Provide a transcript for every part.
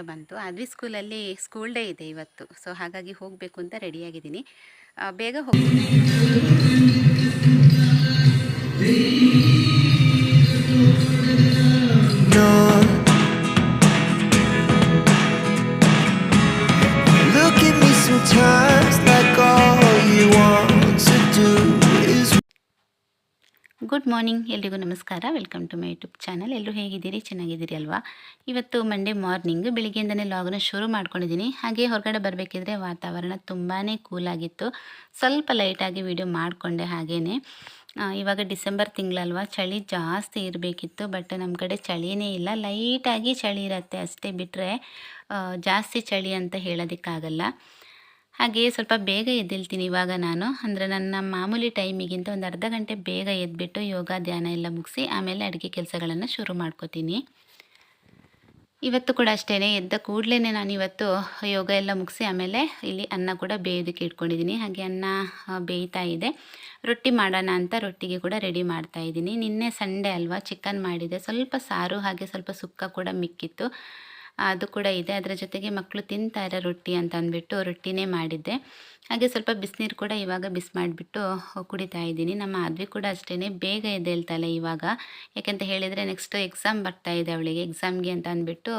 ಬಂತು. ಅದ್ವಿ ಸ್ಕೂಲಲ್ಲಿ school day ಇದೆ ಇವತ್ತು. ಸೊ ಹಾಗಾಗಿ ಹೋಗಬೇಕು ಅಂತ ರೆಡಿಯಾಗಿದ್ದೀನಿ. ಬೇಗ ಹೋಗ್ತೀನಿ. ಗುಡ್ ಮಾರ್ನಿಂಗ್ ಎಲ್ರಿಗೂ ನಮಸ್ಕಾರ. Welcome to my YouTube channel ಎಲ್ಲರೂ ಹೇಗಿದ್ದೀರಿ? ಚೆನ್ನಾಗಿದ್ದೀರಿ ಅಲ್ವಾ? ಇವತ್ತು ಮಂಡೇ ಮಾರ್ನಿಂಗ್ ಬೆಳಿಗ್ಗೆಯಿಂದನೇ ಲಾಗ್ನ ಶುರು ಮಾಡ್ಕೊಂಡಿದ್ದೀನಿ. ಹಾಗೆ ಹೊರಗಡೆ ಬರಬೇಕಿದ್ರೆ ವಾತಾವರಣ ತುಂಬಾ ಕೂಲಾಗಿತ್ತು ಸ್ವಲ್ಪ ಲೈಟಾಗಿ ವಿಡಿಯೋ ಮಾಡಿಕೊಂಡೆ ಹಾಗೇ ಇವಾಗ ಡಿಸೆಂಬರ್ ತಿಂಗಳಲ್ವಾ? ಚಳಿ ಜಾಸ್ತಿ ಇರಬೇಕಿತ್ತು. ಬಟ್ ನಮ್ಮ ಕಡೆ ಚಳಿಯೇ ಇಲ್ಲ. ಲೈಟಾಗಿ ಚಳಿ ಇರುತ್ತೆ ಅಷ್ಟೇ ಬಿಟ್ಟರೆ ಜಾಸ್ತಿ ಚಳಿ ಅಂತ ಹೇಳೋದಕ್ಕಾಗಲ್ಲ. ಹಾಗೆ ಸ್ವಲ್ಪ ಬೇಗ ಎದ್ದೇಳ್ತೀನಿ ಇವಾಗ ನಾನು. ಅಂದರೆ ನನ್ನ ಮಾಮೂಲಿ ಟೈಮಿಗಿಂತ ಒಂದು ಅರ್ಧ ಗಂಟೆ ಬೇಗ ಎದ್ಬಿಟ್ಟು ಯೋಗ, ಧ್ಯಾನ ಎಲ್ಲ ಮುಗಿಸಿ ಆಮೇಲೆ ಅಡುಗೆ ಕೆಲಸಗಳನ್ನು ಶುರು ಮಾಡ್ಕೋತೀನಿ. ಇವತ್ತು ಕೂಡ ಅಷ್ಟೇ ಎದ್ದ ಕೂಡಲೇ ನಾನು ಇವತ್ತು ಯೋಗ ಎಲ್ಲ ಮುಗಿಸಿ ಆಮೇಲೆ ಇಲ್ಲಿ ಅನ್ನ ಕೂಡ ಬೇಯೋದಕ್ಕೆ ಇಟ್ಕೊಂಡಿದ್ದೀನಿ. ಹಾಗೆ ಅನ್ನ ಬೇಯ್ತಾ ಇದೆ. ರೊಟ್ಟಿ ಮಾಡೋಣ ಅಂತ ರೊಟ್ಟಿಗೆ ಕೂಡ ರೆಡಿ ಮಾಡ್ತಾ ಇದ್ದೀನಿ. ನಿನ್ನೆ ಸಂಡೇ ಅಲ್ವಾ ಚಿಕನ್ ಮಾಡಿದೆ. ಸ್ವಲ್ಪ ಸಾರು ಹಾಗೆ ಸ್ವಲ್ಪ ಸುಕ್ಕ ಕೂಡ ಮಿಕ್ಕಿತ್ತು. ಅದು ಕೂಡ ಇದೆ. ಅದರ ಜೊತೆಗೆ ಮಕ್ಕಳು ತಿಂತಾರೆ ರೊಟ್ಟಿ ಅಂತ ಅಂದ್ಬಿಟ್ಟು ರೊಟ್ಟಿನೇ ಮಾಡಿದ್ದೆ. ಹಾಗೆ ಸ್ವಲ್ಪ ಬಿಸಿನೀರು ಕೂಡ ಇವಾಗ ಬಿಸಿ ಮಾಡಿಬಿಟ್ಟು ಕುಡಿತಾ ಇದ್ದೀನಿ. ನಮ್ಮ ಅದ್ವಿ ಕೂಡ ಅಷ್ಟೇ ಬೇಗ ಎದ್ದೇಳ್ತಾಳೆ ಇವಾಗ. ಯಾಕೆಂತ ಹೇಳಿದರೆ ನೆಕ್ಸ್ಟ್ ಎಕ್ಸಾಮ್ ಬರ್ತಾ ಇದೆ ಅವಳಿಗೆ. ಎಕ್ಸಾಮ್ಗೆ ಅಂತ ಅಂದ್ಬಿಟ್ಟು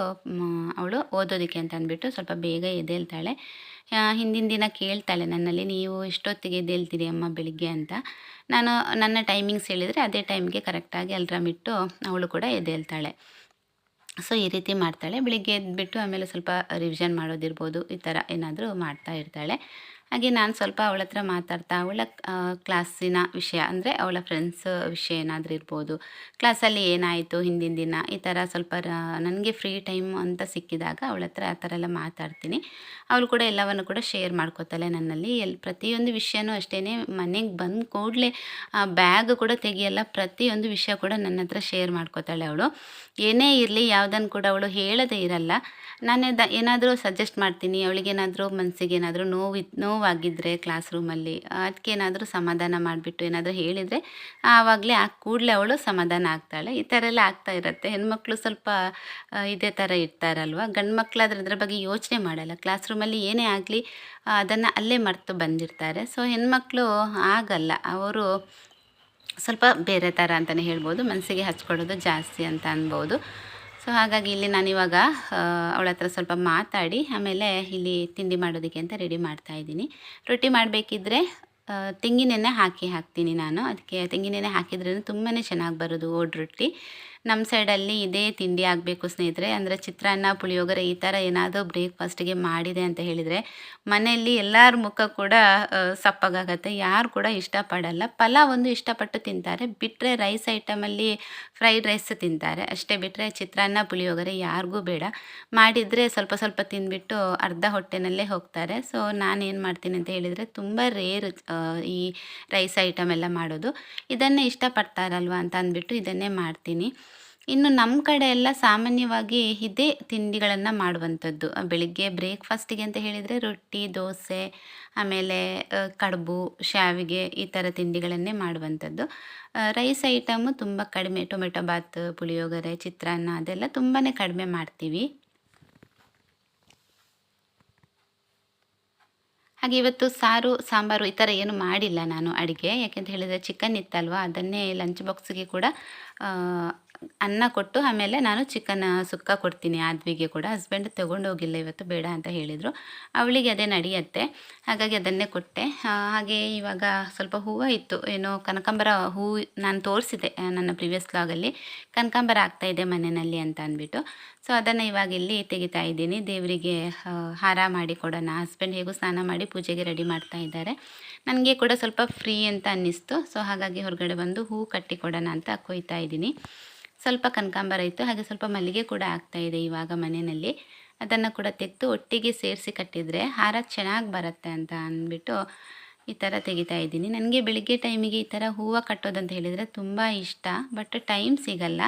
ಅವಳು ಓದೋದಕ್ಕೆ ಅಂತ ಅಂದ್ಬಿಟ್ಟು ಸ್ವಲ್ಪ ಬೇಗ ಇದೆ ಹೇಳ್ತಾಳೆ ಹಿಂದಿನ ದಿನ ಕೇಳ್ತಾಳೆ ನನ್ನಲ್ಲಿ, ನೀವು ಎಷ್ಟೊತ್ತಿಗೆ ಎದ್ದೇಳ್ತೀರಿ ಅಮ್ಮ ಬೆಳಿಗ್ಗೆ ಅಂತ. ನಾನು ನನ್ನ ಟೈಮಿಂಗ್ಸ್ ಹೇಳಿದರೆ ಅದೇ ಟೈಮ್ಗೆ ಕರೆಕ್ಟಾಗಿ ಅಲ್ರಾಮ್ ಇಟ್ಟು ಅವಳು ಕೂಡ ಎದ್ದೇಳ್ತಾಳೆ. ಸೊ, ಈ ರೀತಿ ಮಾಡ್ತಾಳೆ. ಬೆಳಿಗ್ಗೆ ಎದ್ದುಬಿಟ್ಟು ಆಮೇಲೆ ಸ್ವಲ್ಪ ರಿವಿಷನ್ ಮಾಡೋದಿರ್ಬೋದು. ಈ ಥರ ಏನಾದರೂ ಮಾಡ್ತಾ ಇರ್ತಾಳೆ. ಹಾಗೆ ನಾನು ಸ್ವಲ್ಪ ಅವಳ ಹತ್ರ ಮಾತಾಡ್ತಾ, ಅವಳ ಕ್ಲಾಸಿನ ವಿಷಯ, ಅಂದರೆ ಅವಳ ಫ್ರೆಂಡ್ಸ್ ವಿಷಯ ಏನಾದರೂ ಇರ್ಬೋದು. ಕ್ಲಾಸಲ್ಲಿ ಏನಾಯಿತು, ಹಿಂದಿನ ದಿನ, ಈ ಥರ ಸ್ವಲ್ಪ ನನಗೆ ಫ್ರೀ ಟೈಮ್ ಅಂತ ಸಿಕ್ಕಿದಾಗ ಅವಳ ಹತ್ರ ಆ ಥರ ಎಲ್ಲ ಮಾತಾಡ್ತೀನಿ. ಅವಳು ಕೂಡ ಎಲ್ಲವನ್ನು ಕೂಡ ಶೇರ್ ಮಾಡ್ಕೋತಾಳೆ ನನ್ನಲ್ಲಿ. ಎಲ್ಲಿ ಪ್ರತಿಯೊಂದು ವಿಷಯನೂ ಅಷ್ಟೇ ಮನೆಗೆ ಬಂದ ಕೂಡಲೇ ಬ್ಯಾಗ್ ಕೂಡ ತೆಗಿಯಲ್ಲ, ಪ್ರತಿಯೊಂದು ವಿಷಯ ಕೂಡ ನನ್ನ ಹತ್ರ ಶೇರ್ ಮಾಡ್ಕೋತಾಳೆ ಅವಳು. ಏನೇ ಇರಲಿ ಯಾವುದನ್ನು ಕೂಡ ಅವಳು ಹೇಳದೇ ಇರಲ್ಲ. ನಾನು ಏನಾದರೂ ಸಜೆಸ್ಟ್ ಮಾಡ್ತೀನಿ, ಅವಳಿಗೇನಾದರೂ ಮನಸ್ಸಿಗೆ ಏನಾದರೂ ನೋವು ನೋವಾಗಿದ್ದರೆ ಕ್ಲಾಸ್ ರೂಮಲ್ಲಿ ಅದಕ್ಕೆ ಏನಾದರೂ ಸಮಾಧಾನ ಮಾಡಿಬಿಟ್ಟು ಏನಾದರೂ ಹೇಳಿದರೆ, ಆವಾಗಲೇ ಆ ಕೂಡಲೇ ಅವಳು ಸಮಾಧಾನ ಆಗ್ತಾಳೆ. ಈ ಥರ ಎಲ್ಲ ಆಗ್ತಾ ಇರುತ್ತೆ. ಹೆಣ್ಮಕ್ಳು ಸ್ವಲ್ಪ ಇದೇ ಥರ ಇರ್ತಾರಲ್ವ? ಗಂಡು ಮಕ್ಕಳಾದ್ರೆ ಅದ್ರ ಬಗ್ಗೆ ಯೋಚನೆ ಮಾಡಲ್ಲ. ಕ್ಲಾಸ್ ರೂಮಲ್ಲಿ ಏನೇ ಆಗಲಿ ಅದನ್ನು ಅಲ್ಲೇ ಮರೆತು ಬಂದಿರ್ತಾರೆ. ಸೊ ಹೆಣ್ಮಕ್ಳು ಆಗಲ್ಲ. ಅವರು ಸ್ವಲ್ಪ ಬೇರೆ ಥರ ಅಂತಲೇ ಹೇಳ್ಬೋದು. ಮನಸ್ಸಿಗೆ ಹಚ್ಕೊಳ್ಳೋದು ಜಾಸ್ತಿ ಅಂತ ಅನ್ಬೋದು. ಸೊ ಹಾಗಾಗಿ ಇಲ್ಲಿ ನಾನಿವಾಗ ಅವಳ ಹತ್ರ ಸ್ವಲ್ಪ ಮಾತಾಡಿ, ಆಮೇಲೆ ಇಲ್ಲಿ ತಿಂಡಿ ಮಾಡೋದಕ್ಕೆ ಅಂತ ರೆಡಿ ಮಾಡ್ತಾ ಇದ್ದೀನಿ. ರೊಟ್ಟಿ ಮಾಡಬೇಕಿದ್ರೆ ತೆಂಗಿನೆಣ್ಣೆ ಹಾಕಿ ಹಾಕ್ತೀನಿ ನಾನು. ಅದಕ್ಕೆ ತೆಂಗಿನೆಣ್ಣೆ ಹಾಕಿದ್ರೆ ತುಂಬಾ ಚೆನ್ನಾಗಿ ಬರೋದು ಓಡ್ ರೊಟ್ಟಿ. ನಮ್ಮ ಸೈಡಲ್ಲಿ ಇದೇ ತಿಂಡಿ ಆಗಬೇಕು ಸ್ನೇಹಿತರೆ. ಅಂದರೆ ಚಿತ್ರಾನ್ನ, ಪುಳಿಯೋಗರೆ ಈ ಥರ ಏನಾದರೂ ಬ್ರೇಕ್ಫಾಸ್ಟಿಗೆ ಮಾಡಿದೆ ಅಂತ ಹೇಳಿದರೆ ಮನೆಯಲ್ಲಿ ಎಲ್ಲರ ಮುಖ ಕೂಡ ಸಪ್ಪಗಾಗತ್ತೆ. ಯಾರು ಕೂಡ ಇಷ್ಟಪಡಲ್ಲ. ಪಲಾವ್ ಒಂದು ಇಷ್ಟಪಟ್ಟು ತಿಂತಾರೆ. ಬಿಟ್ಟರೆ ರೈಸ್ ಐಟಮಲ್ಲಿ ಫ್ರೈಡ್ ರೈಸ್ ತಿಂತಾರೆ. ಅಷ್ಟೇ ಬಿಟ್ಟರೆ ಚಿತ್ರಾನ್ನ, ಪುಳಿಯೋಗರೆ ಯಾರಿಗೂ ಬೇಡ. ಮಾಡಿದರೆ ಸ್ವಲ್ಪ ಸ್ವಲ್ಪ ತಿಂದ್ಬಿಟ್ಟು ಅರ್ಧ ಹೊಟ್ಟೆನಲ್ಲೇ ಹೋಗ್ತಾರೆ. ಸೊ, ನಾನೇನು ಮಾಡ್ತೀನಿ ಅಂತ ಹೇಳಿದರೆ ತುಂಬ ರೇರ್ ಈ ರೈಸ್ ಐಟಮ್ ಎಲ್ಲ ಮಾಡೋದು. ಇದನ್ನೇ ಇಷ್ಟಪಡ್ತಾರಲ್ವ ಅಂತ ಅಂದ್ಬಿಟ್ಟು ಇದನ್ನೇ ಮಾಡ್ತೀನಿ. ಇನ್ನು ನಮ್ಮ ಕಡೆ ಎಲ್ಲ ಸಾಮಾನ್ಯವಾಗಿ ಇದೇ ತಿಂಡಿಗಳನ್ನು ಮಾಡುವಂಥದ್ದು. ಬೆಳಿಗ್ಗೆ ಬ್ರೇಕ್ಫಾಸ್ಟಿಗೆ ಅಂತ ಹೇಳಿದರೆ ರೊಟ್ಟಿ, ದೋಸೆ, ಆಮೇಲೆ ಕಡುಬು, ಶಾವಿಗೆ ಈ ಥರ ತಿಂಡಿಗಳನ್ನೇ ಮಾಡುವಂಥದ್ದು. ರೈಸ್ ಐಟಮು ತುಂಬ ಕಡಿಮೆ, ಟೊಮೆಟೊ ಬಾತ್, ಪುಳಿಯೋಗರೆ, ಚಿತ್ರಾನ್ನ ಅದೆಲ್ಲ ತುಂಬಾ ಕಡಿಮೆ ಮಾಡ್ತೀವಿ. ಹಾಗೆ ಇವತ್ತು ಸಾರು, ಸಾಂಬಾರು ಈ ಥರ ಏನು ಮಾಡಿಲ್ಲ ನಾನು ಅಡುಗೆ. ಯಾಕೆಂತ ಹೇಳಿದರೆ ಚಿಕನ್ ಇತ್ತಲ್ವ, ಅದನ್ನೇ ಲಂಚ್ ಬಾಕ್ಸಿಗೆ ಕೂಡ ಅನ್ನ ಕೊಟ್ಟು ಆಮೇಲೆ ನಾನು ಚಿಕನ್ ಸುಕ್ಕ ಕೊಡ್ತೀನಿ. ಆದ್ವಿಗೆ ಕೂಡ ಹಸ್ಬೆಂಡ್ ತೊಗೊಂಡೋಗಿಲ್ಲ ಇವತ್ತು, ಬೇಡ ಅಂತ ಹೇಳಿದರು. ಅವಳಿಗೆ ಅದೇ ನಡೆಯುತ್ತೆ. ಹಾಗಾಗಿ ಅದನ್ನೇ ಕೊಟ್ಟೆ. ಹಾಗೆ ಇವಾಗ ಸ್ವಲ್ಪ ಹೂವು ಇತ್ತು. ಏನೋ ಕನಕಾಂಬರ ಹೂ ನಾನು ತೋರಿಸಿದೆ ನನ್ನ ಪ್ರಿವಿಯಸ್ ಲಾಗಲ್ಲಿ ಕನಕಾಂಬರ ಇದೆ ಮನೆಯಲ್ಲಿ ಅಂತ ಅಂದ್ಬಿಟ್ಟು. ಸೊ ಅದನ್ನು ಇವಾಗ ಇಲ್ಲಿ ತೆಗಿತಾ ಇದ್ದೀನಿ. ದೇವರಿಗೆ ಹಾರ ಮಾಡಿ ಕೊಡೋಣ. ಹಸ್ಬೆಂಡ್ ಹೇಗೂ ಸ್ನಾನ ಮಾಡಿ ಪೂಜೆಗೆ ರೆಡಿ ಮಾಡ್ತಾ ಇದ್ದಾರೆ. ನನಗೆ ಕೂಡ ಸ್ವಲ್ಪ ಫ್ರೀ ಅಂತ ಅನ್ನಿಸ್ತು. ಸೊ ಹಾಗಾಗಿ ಹೊರಗಡೆ ಬಂದು ಹೂ ಕಟ್ಟಿ ಕೊಡೋಣ ಅಂತ ಕೊಯ್ತಾ ಇದ್ದೀನಿ. ಸ್ವಲ್ಪ ಕನಕಾಂಬರ ಇತ್ತು, ಹಾಗೆ ಸ್ವಲ್ಪ ಮಲ್ಲಿಗೆ ಕೂಡ ಆಗ್ತಾ ಇದೆ ಇವಾಗ ಮನೆಯಲ್ಲಿ. ಅದನ್ನು ಕೂಡ ತೆಗೆದು ಒಟ್ಟಿಗೆ ಸೇರಿಸಿ ಕಟ್ಟಿದರೆ ಹಾರ ಚೆನ್ನಾಗಿ ಬರುತ್ತೆ ಅಂತ ಅಂದ್ಬಿಟ್ಟು ಈ ಥರ ತೆಗಿತಾ ಇದ್ದೀನಿ. ನನಗೆ ಬೆಳಿಗ್ಗೆ ಟೈಮಿಗೆ ಈ ಥರ ಹೂವು ಕಟ್ಟೋದಂತ ಹೇಳಿದರೆ ತುಂಬ ಇಷ್ಟ, ಬಟ್ ಟೈಮ್ ಸಿಗಲ್ಲ.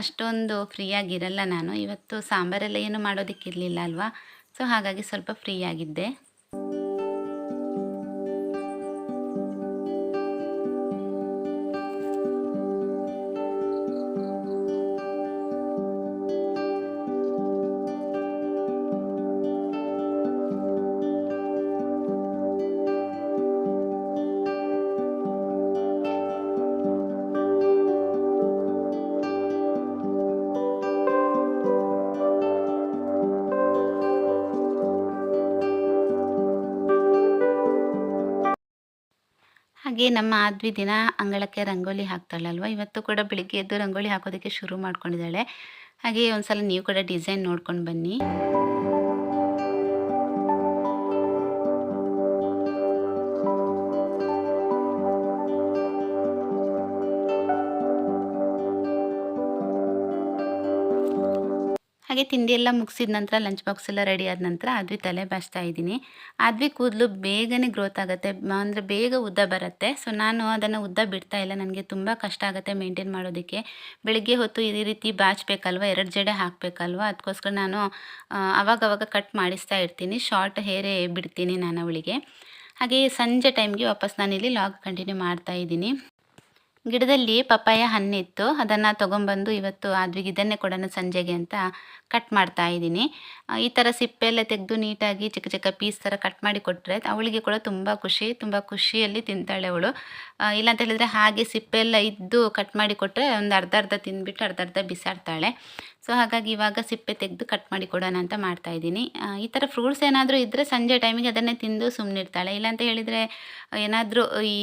ಅಷ್ಟೊಂದು ಫ್ರೀಯಾಗಿರಲ್ಲ ನಾನು. ಇವತ್ತು ಸಾಂಬಾರೆಲ್ಲ ಏನು ಮಾಡೋದಕ್ಕಿರಲಿಲ್ಲ ಅಲ್ವಾ? ಸೊ ಹಾಗಾಗಿ ಸ್ವಲ್ಪ ಫ್ರೀ ಆಗಿದ್ದೆ ಹಾಗೆ ನಮ್ಮ ಆದ್ವಿ ದಿನ ಅಂಗಳಕ್ಕೆ ರಂಗೋಲಿ ಹಾಕ್ತಾಳಲ್ವ? ಇವತ್ತು ಕೂಡ ಬೆಳಿಗ್ಗೆ ಎದ್ದು ರಂಗೋಲಿ ಹಾಕೋದಕ್ಕೆ ಶುರು ಮಾಡ್ಕೊಂಡಿದ್ದಾಳೆ. ಹಾಗೆ ಒಂದ್ಸಲ ನೀವು ಕೂಡ ಡಿಸೈನ್ ನೋಡ್ಕೊಂಡು ಬನ್ನಿ. ಹಾಗೆ ತಿಂಡಿ ಎಲ್ಲ ಮುಗಿಸಿದ ನಂತರ ಲಂಚ್ ಬಾಕ್ಸ್ ಎಲ್ಲ ರೆಡಿ ಆದ ನಂತರ ಅದ್ವಿ ತಲೆ ಬಾಚ್ತಾ ಇದ್ದೀನಿ. ಅದ್ವಿ ಕೂದಲು ಬೇಗನೆ ಗ್ರೋತ್ ಆಗುತ್ತೆ. ಅಂದರೆ ಬೇಗ ಉದ್ದ ಬರುತ್ತೆ. ಸೊ ನಾನು ಅದನ್ನು ಉದ್ದ ಬಿಡ್ತಾ ಇಲ್ಲ. ನನಗೆ ತುಂಬ ಕಷ್ಟ ಆಗುತ್ತೆ ಮೇಂಟೈನ್ ಮಾಡೋದಕ್ಕೆ. ಬೆಳಿಗ್ಗೆ ಹೊತ್ತು ಈ ರೀತಿ ಬಾಚಬೇಕಲ್ವ ಎರಡು ಜಡೆ ಹಾಕಬೇಕಲ್ವ? ಅದಕ್ಕೋಸ್ಕರ ನಾನು ಅವಾಗವಾಗ ಕಟ್ ಮಾಡಿಸ್ತಾ ಇರ್ತೀನಿ. ಶಾರ್ಟ್ ಹೇರೇ ಬಿಡ್ತೀನಿ ನಾನು ಅವಳಿಗೆ. ಹಾಗೆ ಸಂಜೆ ಟೈಮ್ಗೆ ವಾಪಸ್ ನಾನಿಲ್ಲಿ ಲಾಗ್ ಕಂಟಿನ್ಯೂ ಮಾಡ್ತಾ ಇದ್ದೀನಿ. ಗಿಡದಲ್ಲಿ ಪಪ್ಪಾಯ ಹಣ್ಣಿತ್ತು. ಅದನ್ನು ತೊಗೊಂಬಂದು ಇವತ್ತು ಆದ್ವಿಗೆ ಇದನ್ನೇ ಕೊಡೋಣ ಸಂಜೆಗೆ ಅಂತ ಕಟ್ ಮಾಡ್ತಾ ಇದ್ದೀನಿ. ಈ ಥರ ಸಿಪ್ಪೆ ಎಲ್ಲ ತೆಗೆದು ನೀಟಾಗಿ ಚಿಕ್ಕ ಚಿಕ್ಕ ಪೀಸ್ ಥರ ಕಟ್ ಮಾಡಿ ಕೊಟ್ಟರೆ ಅವಳಿಗೆ ಕೂಡ ತುಂಬ ಖುಷಿ, ತುಂಬ ಖುಷಿಯಲ್ಲಿ ತಿಂತಾಳೆ ಅವಳು. ಇಲ್ಲ ಅಂತ ಹೇಳಿದರೆ ಹಾಗೆ ಸಿಪ್ಪೆ ಎಲ್ಲ ಇದ್ದು ಕಟ್ ಮಾಡಿ ಕೊಟ್ಟರೆ ಒಂದು ಅರ್ಧ ಅರ್ಧ ತಿಂದ್ಬಿಟ್ಟು ಅರ್ಧ ಅರ್ಧ ಬಿಸಾಡ್ತಾಳೆ. ಸೊ ಹಾಗಾಗಿ ಇವಾಗ ಸಿಪ್ಪೆ ತೆಗೆದು ಕಟ್ ಮಾಡಿ ಕೊಡೋಣ ಅಂತ ಮಾಡ್ತಾ ಇದ್ದೀನಿ. ಈ ಥರ ಫ್ರೂಟ್ಸ್ ಏನಾದರೂ ಇದ್ದರೆ ಸಂಜೆ ಟೈಮಿಗೆ ಅದನ್ನೇ ತಿಂದು ಸುಮ್ಮನಿರ್ತಾಳೆ ಇಲ್ಲ ಅಂತ ಹೇಳಿದರೆ ಏನಾದರೂ ಈ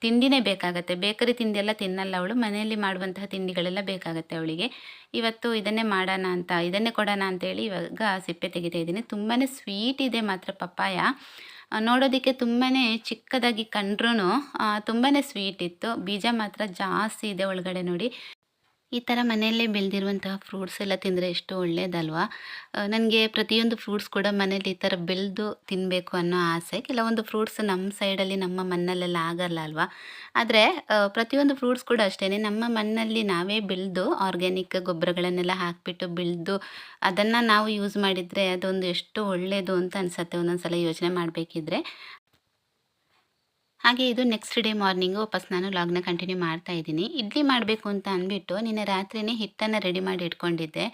ತಿಂಡಿನೇ ಬೇಕಾಗತ್ತೆ. ಬೇಕರಿ ತಿಂಡಿ ಎಲ್ಲ ತಿನ್ನಲ್ಲ ಅವಳು. ಮನೆಯಲ್ಲಿ ಮಾಡುವಂತಹ ತಿಂಡಿಗಳೆಲ್ಲ ಬೇಕಾಗತ್ತೆ ಅವಳಿಗೆ. ಇವತ್ತು ಇದನ್ನೇ ಮಾಡೋಣ ಅಂತ, ಇದನ್ನೇ ಕೊಡೋಣ ಅಂತೇಳಿ ಇವಾಗ ಸಿಪ್ಪೆ ತೆಗಿತಾ ಇದ್ದೀನಿ. ತುಂಬಾ ಸ್ವೀಟ್ ಇದೆ ಮಾತ್ರ ಪಪ್ಪಾಯ. ನೋಡೋದಕ್ಕೆ ತುಂಬಾ ಚಿಕ್ಕದಾಗಿ ಕಂಡ್ರೂ ತುಂಬಾ ಸ್ವೀಟ್ ಇತ್ತು. ಬೀಜ ಮಾತ್ರ ಜಾಸ್ತಿ ಇದೆ ಒಳಗಡೆ ನೋಡಿ. ಈ ಥರ ಮನೆಯಲ್ಲೇ ಬೆಳೆದಿರುವಂತಹ ಫ್ರೂಟ್ಸ್ ಎಲ್ಲ ತಿಂದರೆ ಎಷ್ಟು ಒಳ್ಳೆಯದಲ್ವಾ ನನಗೆ ಪ್ರತಿಯೊಂದು ಫ್ರೂಟ್ಸ್ ಕೂಡ ಮನೇಲಿ ಈ ಥರ ಬೆಳೆದು ತಿನ್ನಬೇಕು ಅನ್ನೋ ಆಸೆ. ಕೆಲವೊಂದು ಫ್ರೂಟ್ಸ್ ನಮ್ಮ ಸೈಡಲ್ಲಿ ನಮ್ಮ ಮಣ್ಣಲ್ಲೆಲ್ಲ ಆಗಲ್ಲ ಅಲ್ವಾ? ಆದರೆ ಪ್ರತಿಯೊಂದು ಫ್ರೂಟ್ಸ್ ಕೂಡ ಅಷ್ಟೇ ನಮ್ಮ ಮಣ್ಣಲ್ಲಿ ನಾವೇ ಬೆಳೆದು ಆರ್ಗ್ಯಾನಿಕ್ ಗೊಬ್ಬರಗಳನ್ನೆಲ್ಲ ಹಾಕಿಬಿಟ್ಟು ಬೆಳೆದು ಅದನ್ನು ನಾವು ಯೂಸ್ ಮಾಡಿದರೆ ಅದೊಂದು ಎಷ್ಟು ಒಳ್ಳೆಯದು ಅಂತ ಅನಿಸುತ್ತೆ. ಒಂದೊಂದು ಸಲ ಯೋಚನೆ ಮಾಡಬೇಕಿದ್ರೆ. ಹಾಗೆ ಇದು ನೆಕ್ಸ್ಟ್ ಡೇ ಮಾರ್ನಿಂಗು ವಾಪಸ್ ನಾನು ಲಾಗ್ನ ಕಂಟಿನ್ಯೂ ಮಾಡ್ತಾ ಇದ್ದೀನಿ. ಇಡ್ಲಿ ಮಾಡಬೇಕು ಅಂತ ಅಂದ್ಬಿಟ್ಟು ನಿನ್ನೆ ರಾತ್ರಿನೇ ಹಿಟ್ಟನ್ನು ರೆಡಿ ಮಾಡಿ ಇಟ್ಕೊಂಡಿದ್ದೆ.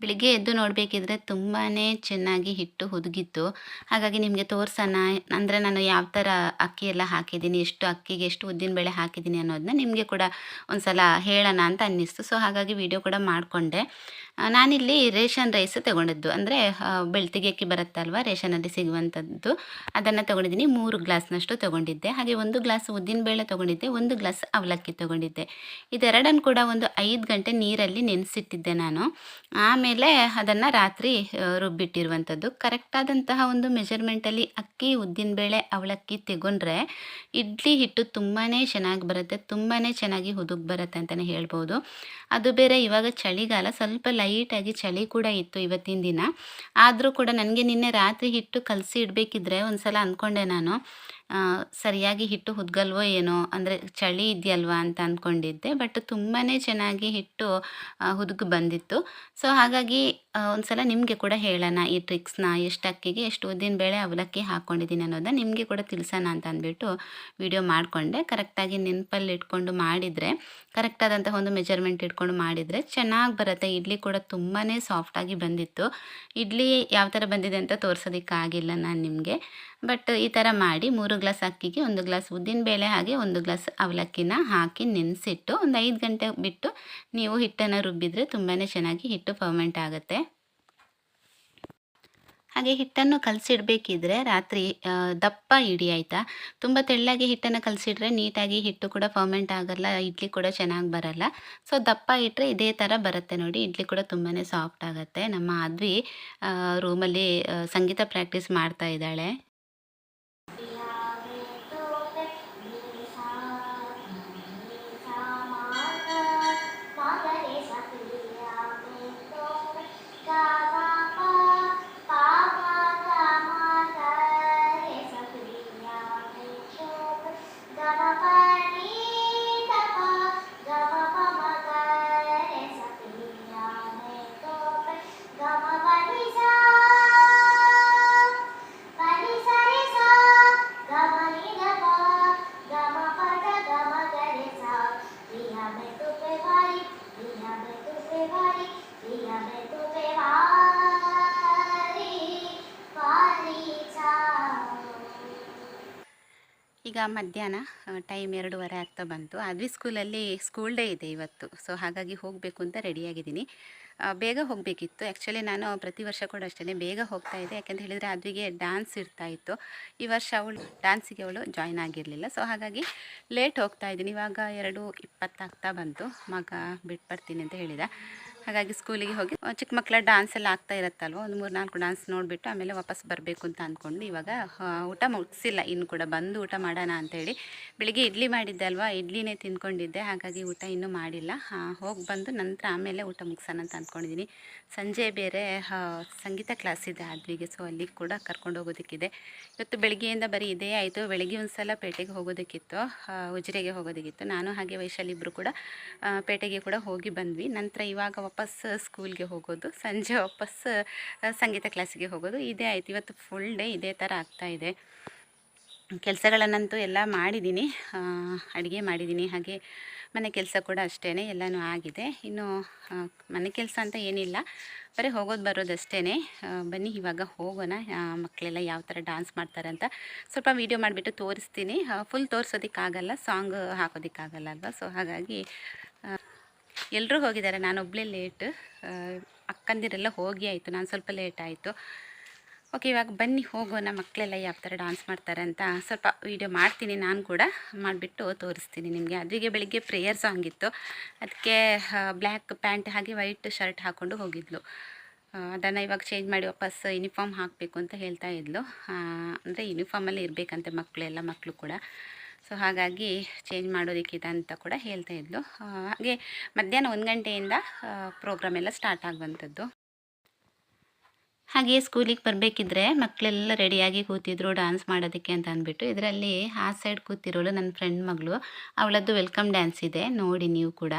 ಬೆಳಿಗ್ಗೆ ಎದ್ದು ನೋಡಬೇಕಿದ್ರೆ ತುಂಬಾ ಚೆನ್ನಾಗಿ ಹಿಟ್ಟು ಹುದುಗಿತ್ತು. ಹಾಗಾಗಿ ನಿಮಗೆ ತೋರ್ಸೋಣ, ಅಂದರೆ ನಾನು ಯಾವ ಥರ ಅಕ್ಕಿ ಎಲ್ಲ ಹಾಕಿದ್ದೀನಿ, ಎಷ್ಟು ಅಕ್ಕಿಗೆ ಎಷ್ಟು ಉದ್ದಿನ ಬೇಳೆ ಹಾಕಿದ್ದೀನಿ ಅನ್ನೋದನ್ನ ನಿಮಗೆ ಕೂಡ ಒಂದು ಸಲ ಹೇಳೋಣ ಅಂತ ಅನ್ನಿಸ್ತು. ಸೊ ಹಾಗಾಗಿ ವಿಡಿಯೋ ಕೂಡ ಮಾಡಿಕೊಂಡೆ. ನಾನಿಲ್ಲಿ ರೇಷನ್ ರೈಸ್ ತಗೊಂಡಿದ್ದು. ಅಂದರೆ ಬೆಳ್ತಿಗೆ ಅಕ್ಕಿ ಬರುತ್ತಲ್ವ, ರೇಷನಲ್ಲಿ ಸಿಗುವಂಥದ್ದು. ಅದನ್ನು ತೊಗೊಂಡಿದ್ದೀನಿ. ಮೂರು ಗ್ಲಾಸ್ನಷ್ಟು ತೊಗೊಂಡಿದ್ದೆ. ಹಾಗೆ ಒಂದು ಗ್ಲಾಸ್ ಉದ್ದಿನಬೇಳೆ ತೊಗೊಂಡಿದ್ದೆ, ಒಂದು ಗ್ಲಾಸ್ ಅವಲಕ್ಕಿ ತೊಗೊಂಡಿದ್ದೆ. ಇದೆರಡನ್ನು ಕೂಡ ಒಂದು ಐದು ಗಂಟೆ ನೀರಲ್ಲಿ ನೆನೆಸಿಟ್ಟಿದ್ದೆ ನಾನು. ಆಮೇಲೆ ಅದನ್ನು ರಾತ್ರಿ ರುಬ್ಬಿಟ್ಟಿರುವಂಥದ್ದು. ಕರೆಕ್ಟಾದಂತಹ ಒಂದು ಮೆಜರ್ಮೆಂಟಲ್ಲಿ ಅಕ್ಕಿ ಉದ್ದಿನಬೇಳೆ ಅವಲಕ್ಕಿ ತೆಗೊಂಡ್ರೆ ಇಡ್ಲಿ ಹಿಟ್ಟು ತುಂಬಾ ಚೆನ್ನಾಗಿ ಬರುತ್ತೆ. ತುಂಬಾ ಚೆನ್ನಾಗಿ ಹುದುಗ್ ಬರುತ್ತೆ ಅಂತಲೇ ಹೇಳ್ಬೋದು. ಅದು ಬೇರೆ ಇವಾಗ ಚಳಿಗಾಲ ಸ್ವಲ್ಪ ಲೈಟಾಗಿ ಚಳಿ ಕೂಡ ಇತ್ತು ಇವತ್ತಿನ ದಿನ. ಆದರೂ ಕೂಡ ನನಗೆ ನಿನ್ನೆ ರಾತ್ರಿ ಹಿಟ್ಟು ಕಲಸಿ ಇಡಬೇಕಿದ್ರೆ ಒಂದು ಸಲ ಅಂದ್ಕೊಂಡೆ ನಾನು. ಸರಿಯಾಗಿ ಹಿಟ್ಟು ಹುದ್ಗಲ್ವೋ ಏನೋ, ಅಂದರೆ ಚಳಿ ಇದೆಯಲ್ವಾ ಅಂತ ಅಂದ್ಕೊಂಡಿದ್ದೆ ಬಟ್ ತುಂಬಾ ಚೆನ್ನಾಗಿ ಹಿಟ್ಟು ಹುದುಗು ಬಂದಿತ್ತು. ಸೊ ಹಾಗಾಗಿ ಒಂದು ಸಲ ನಿಮಗೆ ಕೂಡ ಹೇಳೋಣ ಈ ಟ್ರಿಕ್ಸ್ನ ಎಷ್ಟು ಅಕ್ಕಿಗೆ, ಎಷ್ಟು ಉದ್ದಿನ ಬೇಳೆ ಅವಲಕ್ಕಿ ಹಾಕ್ಕೊಂಡಿದ್ದೀನಿ ಅನ್ನೋದನ್ನ. ನಿಮಗೆ ಕೂಡ ತಿಳಿಸೋಣ ಅಂತ ಅಂದ್ಬಿಟ್ಟು ವಿಡಿಯೋ ಮಾಡಿಕೊಂಡೆ. ಕರೆಕ್ಟಾಗಿ ನೆನಪಲ್ಲಿ ಇಟ್ಕೊಂಡು ಮಾಡಿದರೆ ಕರೆಕ್ಟಾದಂತಹ ಒಂದು ಮೆಜರ್ಮೆಂಟ್ ಇಟ್ಕೊಂಡು ಮಾಡಿದರೆ ಚೆನ್ನಾಗಿ ಬರುತ್ತೆ. ಇಡ್ಲಿ ಕೂಡ ತುಂಬಾ ಸಾಫ್ಟಾಗಿ ಬಂದಿತ್ತು. ಇಡ್ಲಿ ಯಾವ ಥರ ಬಂದಿದೆ ಅಂತ ತೋರಿಸೋದಕ್ಕಾಗಿಲ್ಲ ನಾನು ನಿಮಗೆ. ಬಟ್ ಈ ಥರ ಮಾಡಿ ಮೂರು ಗ್ಲಾಸ್ ಅಕ್ಕಿಗೆ ಒಂದು ಗ್ಲಾಸ್ ಉದ್ದಿನಬೇಳೆ ಹಾಗೆ ಒಂದು ಗ್ಲಾಸ್ ಅವಲಕ್ಕಿನ ಹಾಕಿ ನೆನೆಸಿಟ್ಟು ಒಂದು ಐದು ಗಂಟೆ ಬಿಟ್ಟು ನೀವು ಹಿಟ್ಟನ್ನು ರುಬ್ಬಿದರೆ ತುಂಬಾ ಚೆನ್ನಾಗಿ ಹಿಟ್ಟು ಫರ್ಮೆಂಟ್ ಆಗುತ್ತೆ. ಹಾಗೆ ಹಿಟ್ಟನ್ನು ಕಲಸಿಡಬೇಕಿದ್ರೆ ರಾತ್ರಿ ದಪ್ಪ ಇಡಿ ಆಯಿತಾ? ತುಂಬ ತೆಳ್ಳಗೆ ಹಿಟ್ಟನ್ನು ಕಲಸಿಡ್ರೆ ನೀಟಾಗಿ ಹಿಟ್ಟು ಕೂಡ ಫರ್ಮೆಂಟ್ ಆಗಲ್ಲ, ಇಡ್ಲಿ ಕೂಡ ಚೆನ್ನಾಗಿ ಬರಲ್ಲ. ಸೊ ದಪ್ಪ ಇಟ್ಟರೆ ಇದೇ ಥರ ಬರುತ್ತೆ ನೋಡಿ, ಇಡ್ಲಿ ಕೂಡ ತುಂಬಾ ಸಾಫ್ಟ್ ಆಗುತ್ತೆ. ನಮ್ಮ ಅದ್ವಿ ರೂಮಲ್ಲಿ ಸಂಗೀತ ಪ್ರಾಕ್ಟೀಸ್ ಮಾಡ್ತಾ ಇದ್ದಾಳೆ. ಮಧ್ಯಾಹ್ನ ಟೈಮ್ ಎರಡೂವರೆ ಆಗ್ತಾ ಬಂತು. ಅದ್ವಿ ಸ್ಕೂಲಲ್ಲಿ ಸ್ಕೂಲ್ ಡೇ ಇದೆ ಇವತ್ತು. ಸೊ ಹಾಗಾಗಿ ಹೋಗಬೇಕು ಅಂತ ರೆಡಿಯಾಗಿದ್ದೀನಿ ಬೇಗ ಹೋಗಬೇಕಿತ್ತು. ಆ್ಯಕ್ಚುಲಿ ನಾನು ಪ್ರತಿ ವರ್ಷ ಕೂಡ ಅಷ್ಟೇ ಬೇಗ ಹೋಗ್ತಾ ಇದ್ದೆ. ಯಾಕೆಂತ ಹೇಳಿದರೆ ಅದ್ವಿಗೆ ಡ್ಯಾನ್ಸ್ ಇರ್ತಾ ಇತ್ತು. ಈ ವರ್ಷ ಅವಳು ಡ್ಯಾನ್ಸಿಗೆ ಅವಳು ಜಾಯ್ನ್ ಆಗಿರಲಿಲ್ಲ. ಸೊ ಹಾಗಾಗಿ ಲೇಟ್ ಹೋಗ್ತಾ ಇದ್ದೀನಿ. ಇವಾಗ ಎರಡು ಇಪ್ಪತ್ತಾಗ್ತಾ ಬಂತು. ಮಗ ಬಿಟ್ಟು ಬರ್ತೀನಿ ಅಂತ ಹೇಳಿದ. ಹಾಗಾಗಿ ಸ್ಕೂಲಿಗೆ ಹೋಗಿ ಚಿಕ್ಕ ಮಕ್ಕಳ ಡ್ಯಾನ್ಸ್ ಎಲ್ಲ ಆಗ್ತಾ ಇರುತ್ತಲ್ವ, ಒಂದು ಮೂರು ನಾಲ್ಕು ಡ್ಯಾನ್ಸ್ ನೋಡಿಬಿಟ್ಟು ಆಮೇಲೆ ವಾಪಸ್ ಬರಬೇಕು ಅಂತ ಅಂದ್ಕೊಂಡು ಇವಾಗ ಊಟ ಮುಗಿಸಿಲ್ಲ, ಇನ್ನು ಕೂಡ ಬಂದು ಊಟ ಮಾಡೋಣ ಅಂತೇಳಿ ಬೆಳಿಗ್ಗೆ ಇಡ್ಲಿ ಮಾಡಿದ್ದೆ ಅಲ್ವಾ, ಇಡ್ಲಿನೇ ತಿಂದ್ಕೊಂಡಿದ್ದೆ, ಹಾಗಾಗಿ ಊಟ ಇನ್ನೂ ಮಾಡಿಲ್ಲ. ಹೋಗಿ ಬಂದು ನಂತರ ಆಮೇಲೆ ಊಟ ಮುಗಿಸೋಣ ಅಂತ ಅಂದ್ಕೊಂಡಿದ್ದೀನಿ ಸಂಜೆ ಬೇರೆ ಸಂಗೀತ ಕ್ಲಾಸ್ ಇದೆ ಆದ್ವಿಗೆ ಸೊ ಅಲ್ಲಿಗೆ ಕೂಡ ಕರ್ಕೊಂಡು ಹೋಗೋದಕ್ಕಿದೆ. ಇವತ್ತು ಬೆಳಗ್ಗೆಯಿಂದ ಬರೀ ಇದೇ ಆಯಿತು, ಬೆಳಗ್ಗೆ ಒಂದು ಸಲ ಪೇಟೆಗೆ ಹೋಗೋದಕ್ಕಿತ್ತು ಉಜಿರೆಗೆ ಹೋಗೋದಕ್ಕಿತ್ತು. ನಾನು ಹಾಗೆ ವೈಶಾಲಿ ಇಬ್ಬರು ಕೂಡ ಪೇಟೆಗೆ ಕೂಡ ಹೋಗಿ ಬಂದ್ವಿ. ನಂತರ ಇವಾಗ ವಾಪಸ್ ಸ್ಕೂಲ್ಗೆ ಹೋಗೋದು, ಸಂಜೆ ವಾಪಸ್ ಸಂಗೀತ ಕ್ಲಾಸಿಗೆ ಹೋಗೋದು, ಇದೇ ಆಯ್ತು. ಇವತ್ತು ಫುಲ್ ಡೇ ಇದೇ ಥರ ಆಗ್ತಾಯಿದೆ ಕೆಲಸಗಳನ್ನಂತೂ ಎಲ್ಲ ಮಾಡಿದ್ದೀನಿ ಅಡುಗೆ ಮಾಡಿದ್ದೀನಿ ಹಾಗೆ ಮನೆ ಕೆಲಸ ಕೂಡ ಅಷ್ಟೇ ಎಲ್ಲನೂ ಆಗಿದೆ. ಇನ್ನು ಮನೆ ಕೆಲಸ ಅಂತ ಏನಿಲ್ಲ. ಬರೀ ಹೋಗೋದು ಬರೋದಷ್ಟೇ ಬನ್ನಿ, ಇವಾಗ ಹೋಗೋಣ. ಮಕ್ಕಳೆಲ್ಲ ಯಾವ ಥರ ಡಾನ್ಸ್ ಮಾಡ್ತಾರೆ ಅಂತ ಸ್ವಲ್ಪ ವೀಡಿಯೋ ಮಾಡಿಬಿಟ್ಟು ತೋರಿಸ್ತೀನಿ. ಫುಲ್ ತೋರಿಸೋದಕ್ಕಾಗಲ್ಲ ಸಾಂಗ್ ಹಾಕೋದಕ್ಕಾಗಲ್ಲ ಅಲ್ವಾ? ಸೊ ಹಾಗಾಗಿ ಎಲ್ಲರೂ ಹೋಗಿದ್ದಾರೆ ನಾನೊಬ್ಬಳೇ ಲೇಟ್ ಅಕ್ಕಂದಿರೆಲ್ಲ ಹೋಗಿ ಆಯಿತು, ನಾನು ಸ್ವಲ್ಪ ಲೇಟ್ ಆಯಿತು. ಓಕೆ ಇವಾಗ ಬನ್ನಿ, ಹೋಗೋಣ ಮಕ್ಕಳೆಲ್ಲ ಯಾವ ಥರ ಡಾನ್ಸ್ ಮಾಡ್ತಾರೆ ಅಂತ ಸ್ವಲ್ಪ ವೀಡಿಯೋ ಮಾಡ್ತೀನಿ, ನಾನು ಕೂಡ ಮಾಡಿಬಿಟ್ಟು ತೋರಿಸ್ತೀನಿ ನಿಮಗೆ. ಅದಿಗೆ ಬೆಳಿಗ್ಗೆ ಪ್ರೇಯರ್ ಸಾಂಗ್ ಇತ್ತು. ಅದಕ್ಕೆ ಬ್ಲ್ಯಾಕ್ ಪ್ಯಾಂಟ್ ಹಾಗೆ ವೈಟ್ ಶರ್ಟ್ ಹಾಕ್ಕೊಂಡು ಹೋಗಿದ್ಲು. ಅದನ್ನು ಇವಾಗ ಚೇಂಜ್ ಮಾಡಿ ವಾಪಸ್ ಯೂನಿಫಾರ್ಮ್ ಹಾಕಬೇಕು ಅಂತ ಹೇಳ್ತಾ ಇದ್ಲು. ಅಂದರೆ ಯೂನಿಫಾರ್ಮಲ್ಲಿ ಇರಬೇಕಂತೆ ಮಕ್ಕಳೆಲ್ಲ ಮಕ್ಕಳು ಕೂಡ. ಸೊ ಹಾಗಾಗಿ ಚೇಂಜ್ ಮಾಡೋದಕ್ಕಿದೆ ಅಂತ ಕೂಡ ಹೇಳ್ತಾ ಇದ್ಲು. ಹಾಗೆ ಮಧ್ಯಾಹ್ನ ಒಂದು ಗಂಟೆಯಿಂದ ಪ್ರೋಗ್ರಾಮ್ ಎಲ್ಲ ಸ್ಟಾರ್ಟ್ ಆಗುವಂಥದ್ದು. ಹಾಗೆ ಸ್ಕೂಲಿಗೆ ಬರಬೇಕಿದ್ರೆ ಮಕ್ಕಳೆಲ್ಲ ರೆಡಿಯಾಗಿ ಕೂತಿದ್ರು ಡ್ಯಾನ್ಸ್ ಮಾಡೋದಕ್ಕೆ ಅಂತ ಅಂದ್ಬಿಟ್ಟು ಇದರಲ್ಲಿ ಆ ಸೈಡ್ ಕೂತಿರೋಳು ನನ್ನ ಫ್ರೆಂಡ್ ಮಗಳು. ಅವಳದ್ದು ವೆಲ್ಕಮ್ ಡ್ಯಾನ್ಸ್ ಇದೆ, ನೋಡಿ ನೀವು ಕೂಡ.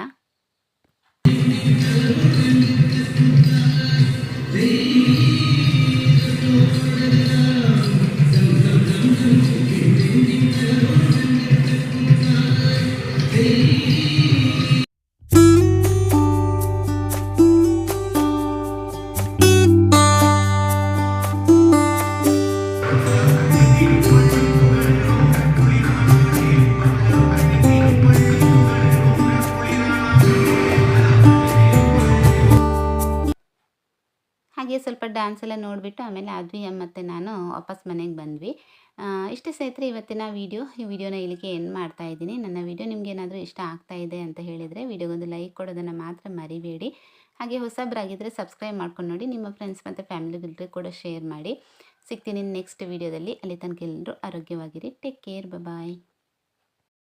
ಹಾಗೆ ಸ್ವಲ್ಪ ಡ್ಯಾನ್ಸ್ ಎಲ್ಲ ನೋಡಿಬಿಟ್ಟು ಆಮೇಲೆ ಅದ್ವಿ ಮತ್ತು ನಾನು ವಾಪಸ್ ಮನೆಗೆ ಬಂದ್ವಿ. ಇಷ್ಟೇ ಸ್ನೇಹಿತರೆ, ಇವತ್ತಿನ ವಿಡಿಯೋ ಈ ವಿಡಿಯೋನ ಇಲ್ಲಿಗೆ ಎಂಡ್ ಮಾಡ್ತಾ ಇದ್ದೀನಿ. ನನ್ನ ವಿಡಿಯೋ ನಿಮ್ಗೆ ಏನಾದರೂ ಇಷ್ಟ ಆಗ್ತಾ ಇದೆ ಅಂತ ಹೇಳಿದರೆ ವಿಡಿಯೋಗೊಂದು ಲೈಕ್ ಕೊಡೋದನ್ನು ಮಾತ್ರ ಮರಿಬೇಡಿ. ಹಾಗೆ ಹೊಸಬ್ರಾಗಿದ್ದರೆ ಸಬ್ಸ್ಕ್ರೈಬ್ ಮಾಡ್ಕೊಂಡು ನೋಡಿ, ನಿಮ್ಮ ಫ್ರೆಂಡ್ಸ್ ಮತ್ತು ಫ್ಯಾಮಿಲಿಗಳಿಗೆ ಕೂಡ ಶೇರ್ ಮಾಡಿ. ಸಿಗ್ತೀನಿ ನೆಕ್ಸ್ಟ್ ವಿಡಿಯೋದಲ್ಲಿ ಅಲ್ಲಿ ತನಕ ಎಲ್ಲರೂ ಆರೋಗ್ಯವಾಗಿರಿ. Take care bye